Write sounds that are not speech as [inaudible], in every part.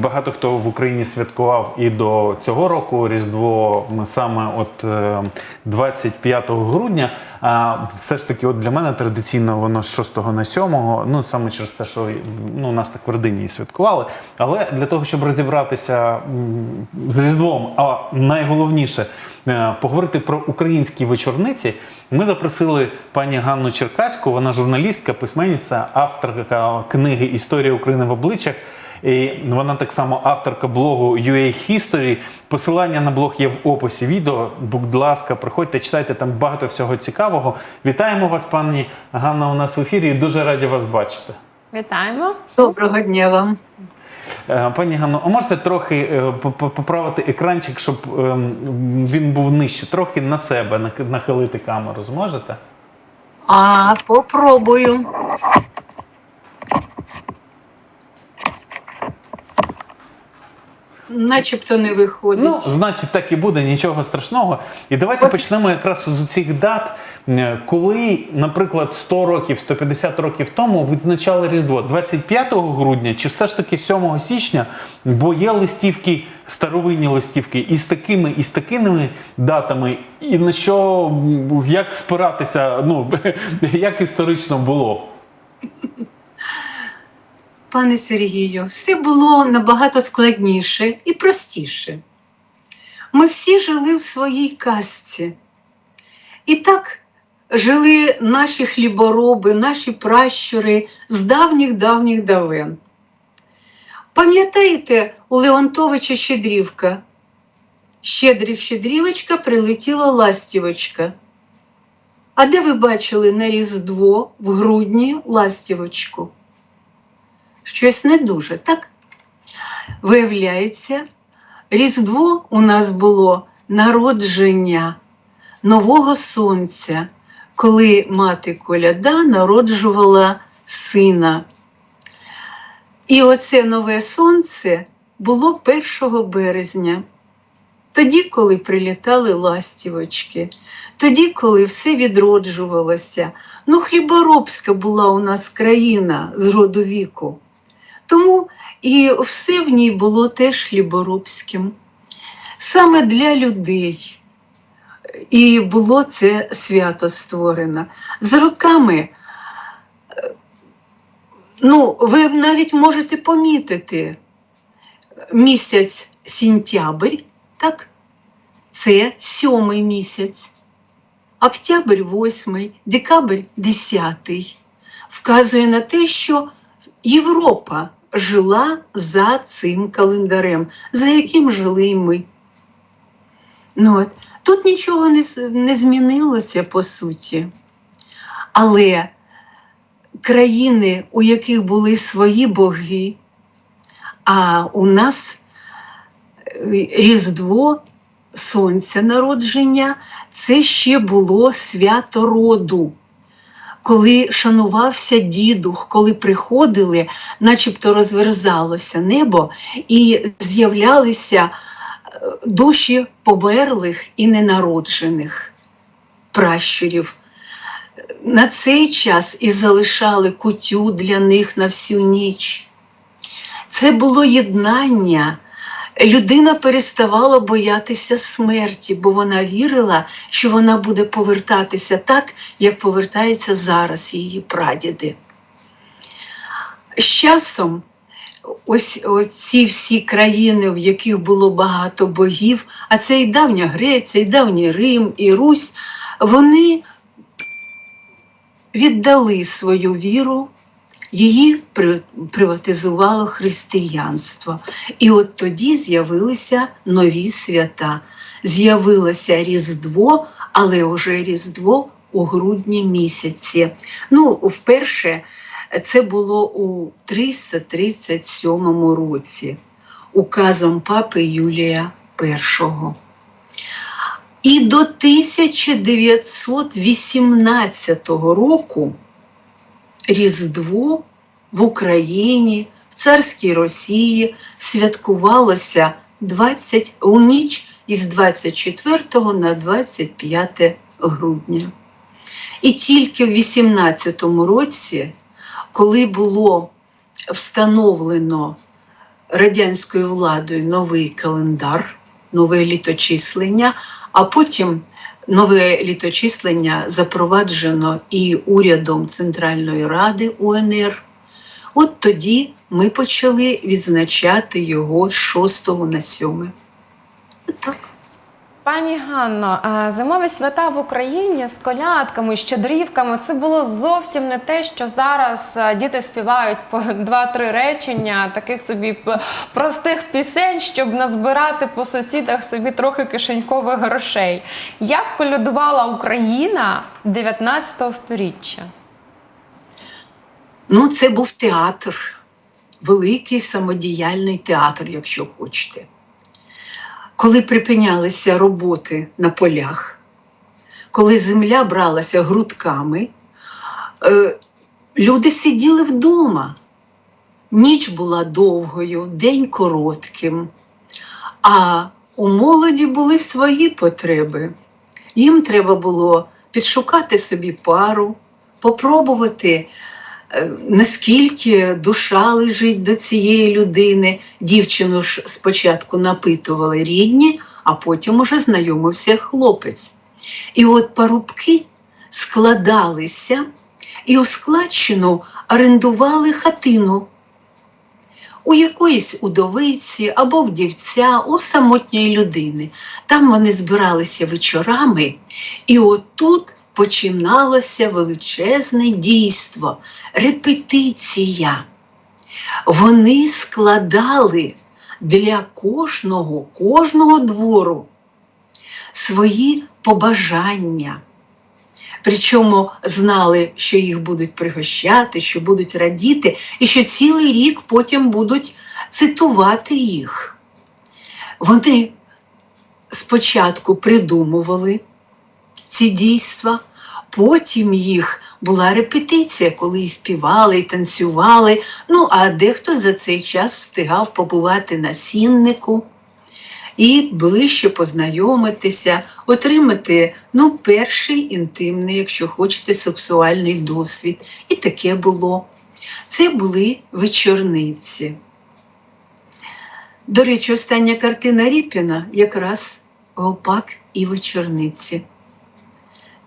Багато хто в Україні святкував і до цього року Різдво саме от е, 25 грудня. А все ж таки, от для мене традиційно воно з 6 на 7, ну саме через те, що ну, нас так в родині святкували. Але для того, щоб розібратися з Різдвом, а найголовніше е, поговорити про українські вечорниці, ми запросили пані Ганну Черкаську. Вона журналістка, письменниця, авторка книги Історія України в обличчях. І вона так само авторка блогу UA History. Посилання на блог є в описі відео. Будь ласка, приходьте, читайте там багато всього цікавого. Вітаємо вас, пані Ганна, у нас в ефірі. і Дуже раді вас бачити. Вітаємо. Доброго дня вам. Е, Пані Ганно, а можете трохи е, по- по- поправити екранчик, щоб ем, він був нижче, трохи на себе нак- нахилити камеру. Зможете? А, попробую. Начебто не виходить. Ну, значить, так і буде, нічого страшного. І давайте От- почнемо якраз з цих дат. Коли, наприклад, 100 років, 150 років тому відзначали Різдво 25 грудня чи все ж таки 7 січня, бо є листівки, старовинні листівки і з такими, і з такими датами, і на що м, як спиратися, ну [laughs] як історично було. Пане Сергію, все було набагато складніше і простіше. Ми всі жили в своїй казці. І так жили наші хлібороби, наші пращури з давніх-давніх давен. Пам'ятаєте у Леонтовича Щедрівка? Щедрів щедрівочка прилетіла ластівочка. А де ви бачили на Різдво в грудні ластівочку? Щось не дуже, так? Виявляється, Різдво у нас було народження нового сонця, коли мати коляда народжувала сина. І оце нове сонце було 1 березня. Тоді, коли прилітали ластівочки, тоді, коли все відроджувалося. Ну, хліборобська була у нас країна з роду віку. Тому і все в ній було теж хліборобським. Саме для людей. І було це свято створено. З роками, е, ну, ви навіть можете помітити місяць сентябрь, так? Це сьомий місяць, октябрь восьмий, декабрь десятий. Вказує на те, що Європа жила за цим календарем, за яким жили й ми. Ну, от. Тут нічого не, не змінилося по суті. Але країни, у яких були свої боги, а у нас е, Різдво, Сонця народження, це ще було свято роду коли шанувався дідух, коли приходили, начебто розверзалося небо, і з'являлися е, душі померлих і ненароджених пращурів. На цей час і залишали кутю для них на всю ніч. Це було єднання. Людина переставала боятися смерті, бо вона вірила, що вона буде повертатися так, як повертаються зараз її прадіди. З часом ось ці всі країни, в яких було багато богів, а це і давня Греція, і давній Рим, і Русь, вони віддали свою віру її приватизувало християнство. І от тоді з'явилися нові свята. З'явилося Різдво, але вже Різдво у грудні місяці. Ну, вперше це було у 337 році, указом папи Юлія І. І до 1918 року Різдво в Україні, в царській Росії святкувалося 20, у ніч із 24 на 25 грудня. І тільки в 18 році, коли було встановлено радянською владою новий календар, нове літочислення, а потім нове літочислення запроваджено і урядом Центральної Ради УНР. От тоді ми почали відзначати його з 6 на 7. Пані Ганно, зимові свята в Україні з колядками, щедрівками це було зовсім не те, що зараз діти співають по [laughs] два-три речення таких собі простих пісень, щоб назбирати по сусідах собі трохи кишенькових грошей. Як колядувала Україна 19 сторіччя? Ну, це був театр, великий самодіяльний театр, якщо хочете. Коли припинялися роботи на полях, коли земля бралася грудками, е, люди сиділи вдома. Ніч була довгою, день коротким, а у молоді були свої потреби. Їм треба було підшукати собі пару, попробувати наскільки душа лежить до цієї людини. Дівчину ж спочатку напитували рідні, а потім уже знайомився хлопець. І от парубки складалися і у складчину орендували хатину. У якоїсь удовиці або вдівця, у самотньої людини. Там вони збиралися вечорами, і отут починалося величезне дійство, репетиція. Вони складали для кожного, кожного двору свої побажання. Причому знали, що їх будуть пригощати, що будуть радіти, і що цілий рік потім будуть цитувати їх. Вони спочатку придумували ці дійства, потім їх була репетиція, коли і співали, і танцювали. Ну, а дехто за цей час встигав побувати на сіннику і ближче познайомитися, отримати ну, перший інтимний, якщо хочете, сексуальний досвід. І таке було. Це були вечорниці. До речі, остання картина Ріпіна якраз гопак і вечорниці.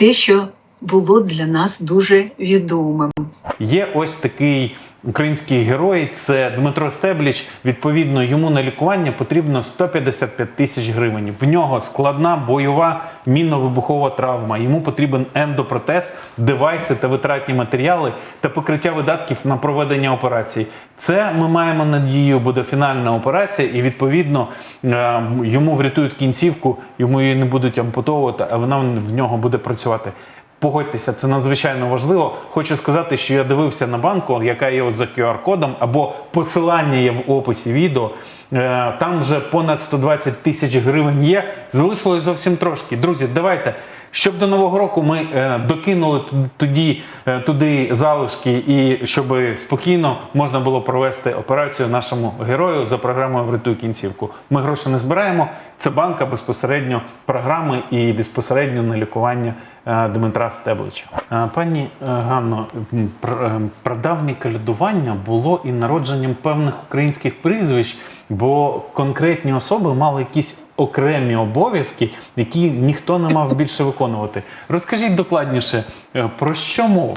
Те, що було для нас дуже відомим. Є ось такий український герой, це Дмитро Стебліч. Відповідно, йому на лікування потрібно 155 тисяч гривень. В нього складна бойова мінно-вибухова травма. Йому потрібен ендопротез, девайси та витратні матеріали та покриття видатків на проведення операції. Це ми маємо надію, буде фінальна операція, і відповідно е, йому врятують кінцівку, йому її не будуть ампутовувати, а вона в нього буде працювати. Погодьтеся, це надзвичайно важливо. Хочу сказати, що я дивився на банку, яка є от за QR-кодом, або посилання є в описі відео. Е, Там вже понад 120 тисяч гривень є. Залишилось зовсім трошки. Друзі, давайте. Щоб до нового року ми е, докинули ту- тоді е, туди залишки, і щоб спокійно можна було провести операцію нашому герою за програмою Врятуй кінцівку. Ми гроші не збираємо. Це банка безпосередньо програми і безпосередньо на лікування Дмитра Стеблича. Е, Пані е, Ганно, е, прадавнє калядування було і народженням певних українських прізвищ, бо конкретні особи мали якісь окремі обов'язки, які ніхто не мав більше виконувати. Розкажіть докладніше, е, про що мова?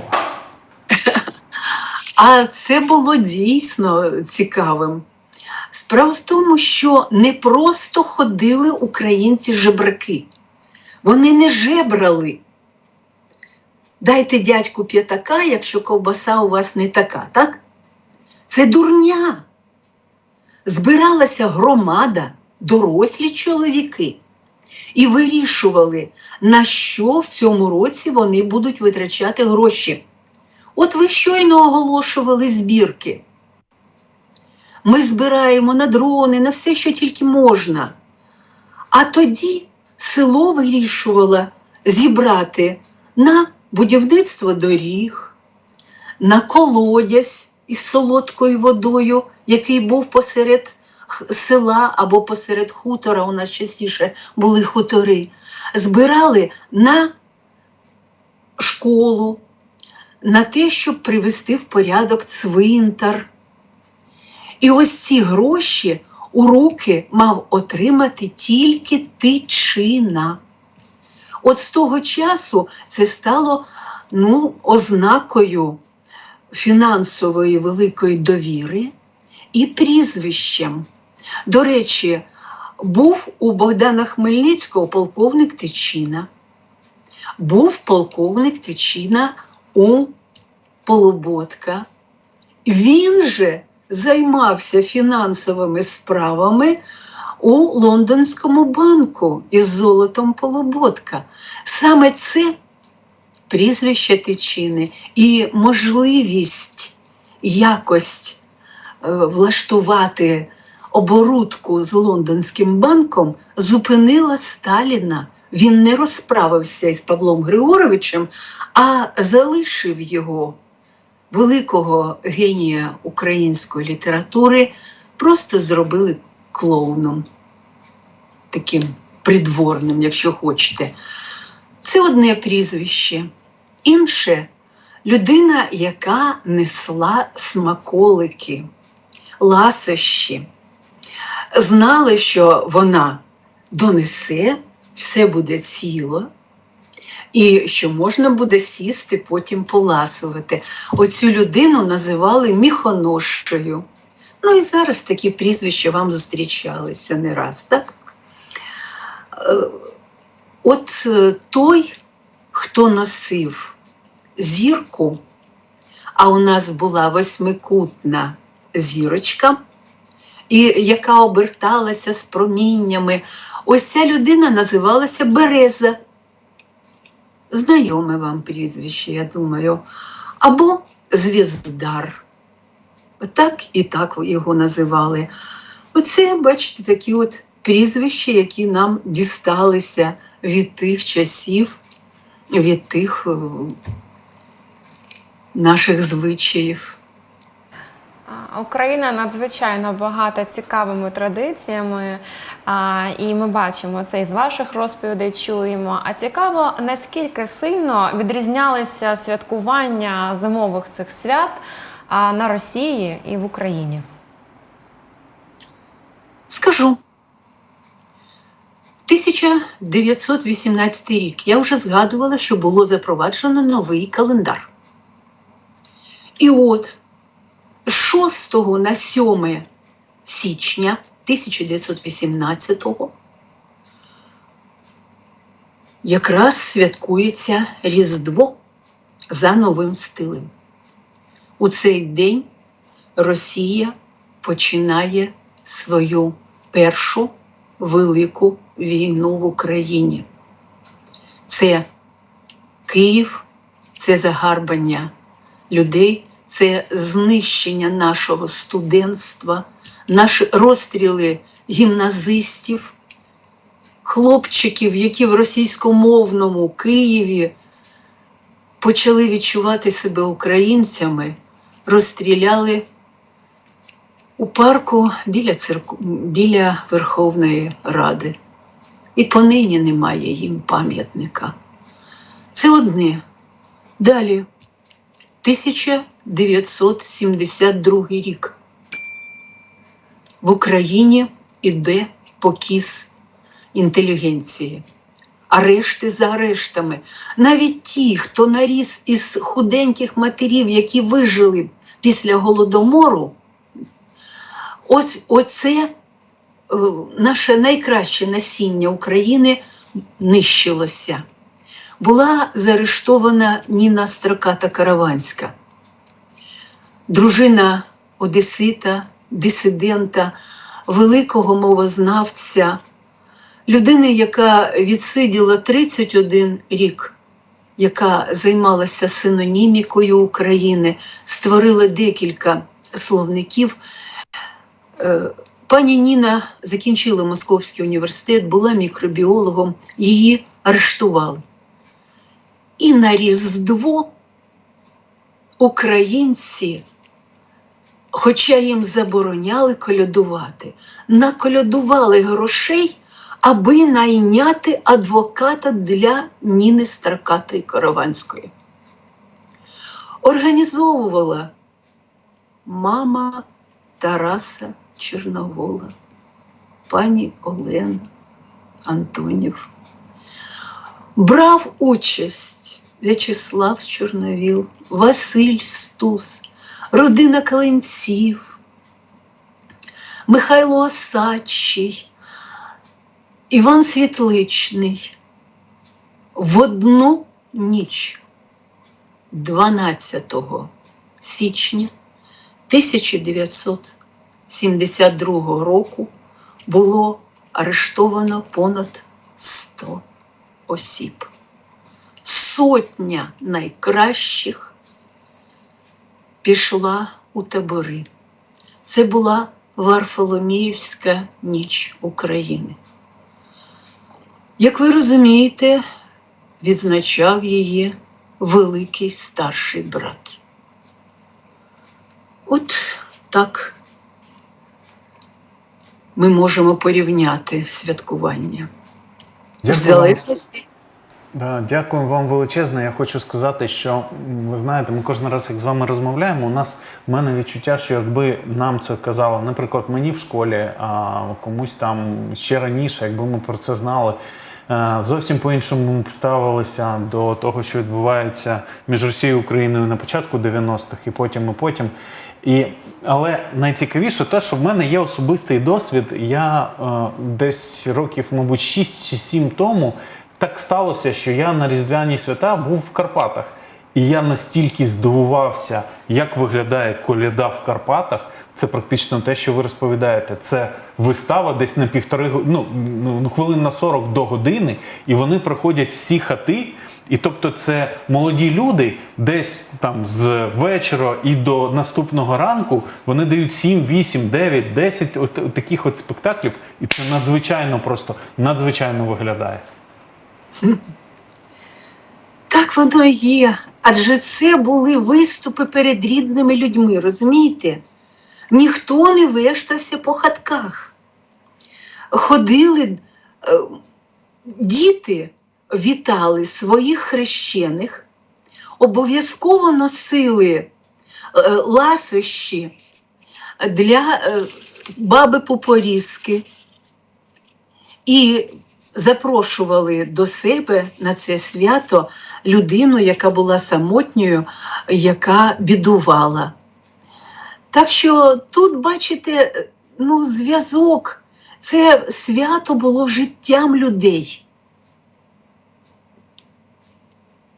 А це було дійсно цікавим. Справа в тому, що не просто ходили українці жебраки. Вони не жебрали. Дайте дядьку п'ятака, якщо ковбаса у вас не така, так? Це дурня. Збиралася громада, дорослі чоловіки, і вирішували, на що в цьому році вони будуть витрачати гроші. От ви щойно оголошували збірки. Ми збираємо на дрони, на все, що тільки можна. А тоді село вирішувало зібрати на будівництво доріг, на колодязь із солодкою водою, який був посеред села або посеред хутора, у нас частіше були хутори. Збирали на школу, на те, щоб привести в порядок цвинтар. І ось ці гроші у руки мав отримати тільки тичина. От з того часу це стало ну, ознакою фінансової великої довіри і прізвищем. До речі, був у Богдана Хмельницького полковник Тичина, був полковник Тичина у Полуботка. Він же займався фінансовими справами у Лондонському банку із золотом Полуботка. Саме це прізвище Тичини і можливість якось е, влаштувати оборудку з лондонським банком зупинила Сталіна. Він не розправився із Павлом Григоровичем, а залишив його, великого генія української літератури, просто зробили клоуном, таким придворним, якщо хочете. Це одне прізвище. Інше людина, яка несла смаколики, ласощі, знали, що вона донесе, все буде ціло, і що можна буде сісти, потім поласувати. Оцю людину називали міхоношою. Ну і зараз такі прізвища вам зустрічалися не раз, так? Е, От е, той, хто носив зірку, а у нас була восьмикутна зірочка, і яка оберталася з проміннями, ось ця людина називалася Береза. Знайоме вам прізвище, я думаю, або Звіздар. Так і так його називали. Оце, бачите, такі от прізвища, які нам дісталися від тих часів, від тих е, наших звичаїв. Україна надзвичайно багата цікавими традиціями, і ми бачимо це із ваших розповідей. Чуємо. А цікаво, наскільки сильно відрізнялися святкування зимових цих свят а, на Росії і в Україні. Скажу. 1918 рік я вже згадувала, що було запроваджено новий календар. І от з 6 на 7 січня 1918-го якраз святкується Різдво за новим стилем. У цей день Росія починає свою першу велику війну в Україні. Це Київ, це загарбання людей, це знищення нашого студентства, наші розстріли гімназистів, хлопчиків, які в російськомовному Києві почали відчувати себе українцями, розстріляли у парку біля, цирку, біля Верховної Ради. І понині немає їм пам'ятника. Це одне. Далі, 1972 рік. В Україні іде покіс інтелігенції. Арешти за арештами. Навіть ті, хто наріс із худеньких матерів, які вижили після голодомору, ось оце е, наше найкраще насіння України нищилося. Була заарештована Ніна Строката Караванська, дружина Одесита, дисидента, великого мовознавця, людини, яка відсиділа 31 рік, яка займалася синонімікою України, створила декілька словників. Е, Пані Ніна закінчила Московський університет, була мікробіологом, її арештували. І на Різдво українці, хоча їм забороняли колядувати, наколядували грошей, аби найняти адвоката для Ніни Старкатої Караванської. Організовувала мама Тараса Чорновола, пані Олена Антонів. Брав участь В'ячеслав Чорновіл, Василь Стус, родина Каленців, Михайло Осадчий, Іван Світличний. В одну ніч 12 січня 1972 року було арештовано понад 100 осіб. Сотня найкращих пішла у табори. Це була Варфоломіївська ніч України. Як ви розумієте, відзначав її великий старший брат. От так ми можемо порівняти святкування. В залежності Да, дякую вам величезне. Я хочу сказати, що ви знаєте, ми кожен раз, як з вами розмовляємо, у нас в мене відчуття, що якби нам це казало, наприклад, мені в школі, а комусь там ще раніше, якби ми про це знали. е, Зовсім по-іншому ми ставилися до того, що відбувається між Росією і Україною на початку 90-х і потім, і потім. І, але найцікавіше те, що в мене є особистий досвід. Я е, десь років, мабуть, 6 чи 7 тому так сталося, що я на Різдвяні свята був в Карпатах. І я настільки здивувався, як виглядає коляда в Карпатах. Це практично те, що ви розповідаєте. Це вистава десь на півтори ну, ну, ну, хвилин на 40 до години, і вони проходять всі хати. І тобто, це молоді люди, десь там з вечора і до наступного ранку вони дають 7, 8, 9, 10 от, от таких от спектаклів, і це надзвичайно просто надзвичайно виглядає. Так воно і є. Адже це були виступи перед рідними людьми, розумієте? Ніхто не вештався по хатках. Ходили е, діти, вітали своїх хрещених, обов'язково носили е, ласощі для е, баби Попорізки і запрошували до себе на це свято людину, яка була самотньою, яка бідувала. Так що тут, бачите, ну, зв'язок, це свято було життям людей.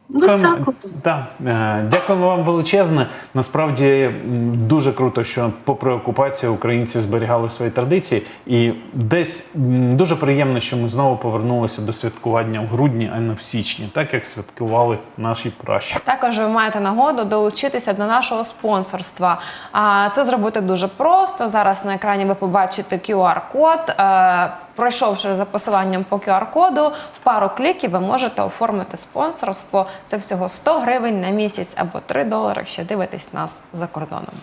Ну, так от. Е, дякуємо вам величезне. Насправді дуже круто, що попри окупацію українці зберігали свої традиції, і десь дуже приємно, що ми знову повернулися до святкування в грудні, а не в січні, так як святкували наші пращури. Також ви маєте нагоду долучитися до нашого спонсорства. А це зробити дуже просто. Зараз на екрані ви побачите QR-код. Пройшовши за посиланням по QR-коду, в пару кліків ви можете оформити спонсорство. Це всього 100 гривень на місяць або 3 долари, якщо дивитесь нас за кордоном.